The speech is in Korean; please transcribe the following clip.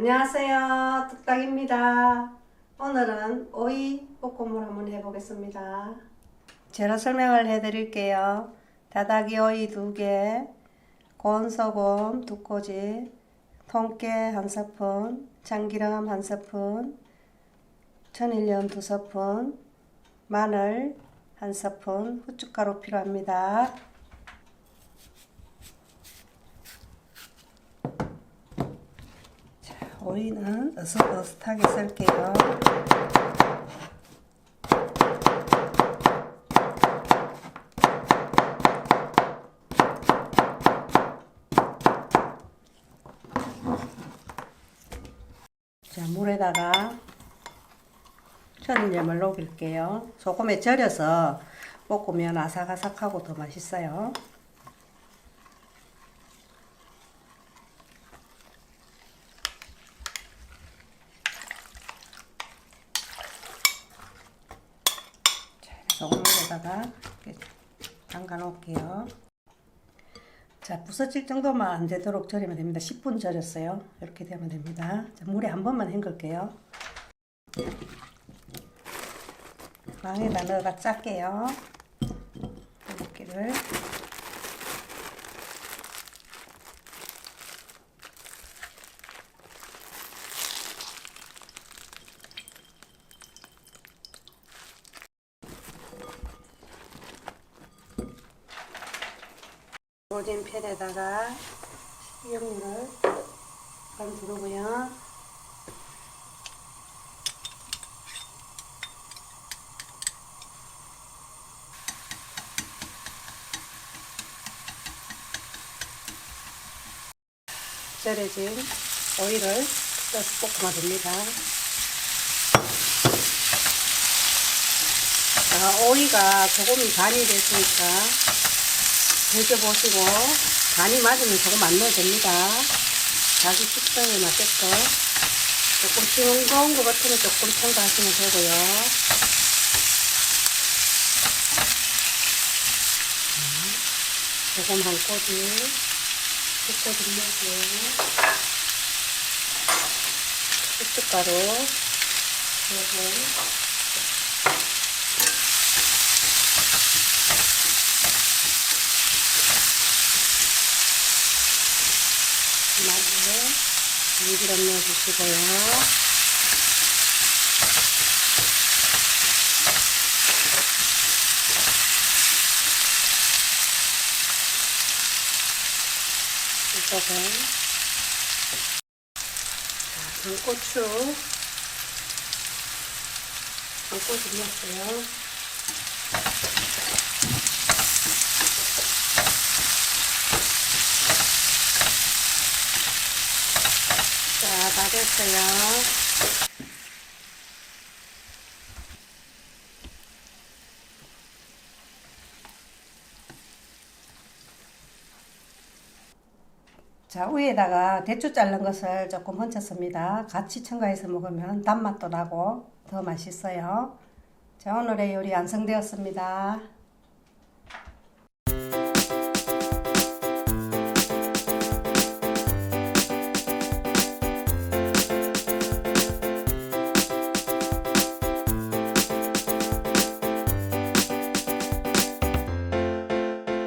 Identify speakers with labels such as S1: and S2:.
S1: 안녕하세요. 뚝딱입니다. 오늘은 오이 볶음을 한번 해보겠습니다. 재료 설명을 해드릴게요. 다다기 오이 2개, 고운 소금 2꼬지, 통깨 1스푼, 참기름 1스푼, 천일염 2스푼, 마늘 1스푼, 후춧가루 필요합니다. 오이는 어슷어슷하게 썰게요. 자, 물에다가 천일염을 녹일게요. 소금에 절여서 볶으면 아삭아삭하고 더 맛있어요. 자, 소금물에다가 이렇게 담가 놓을게요. 자, 부서질 정도만 안 되도록 절이면 됩니다. 10분 절였어요. 이렇게 되면 됩니다. 자, 물에 한 번만 헹굴게요. 망에다 넣어가 짤게요. 고기를. 로진 팬에다가 식용유를 간 두르고요. 절여진 오이를 떠서 볶으면 됩니다. 자, 오이가 조금 간이 됐으니까 드셔보시고 간이 맞으면 조금 안 넣어도 됩니다. 자기 식성에 맞게끔 조금 싱거운 것 같으면 조금 첨가하시면 되고요. 음, 조금 한 꼬지, 두 꼬지 넣고요. 후춧가루 조금 마지막에 참기름 넣어주시고요. 이쪽은 장고추 장고추 넣었어요. 자, 다 됐어요. 자, 위에다가 대추 자른 것을 조금 얹혔습니다. 같이 첨가해서 먹으면 단맛도 나고 더 맛있어요. 자, 오늘의 요리 완성되었습니다.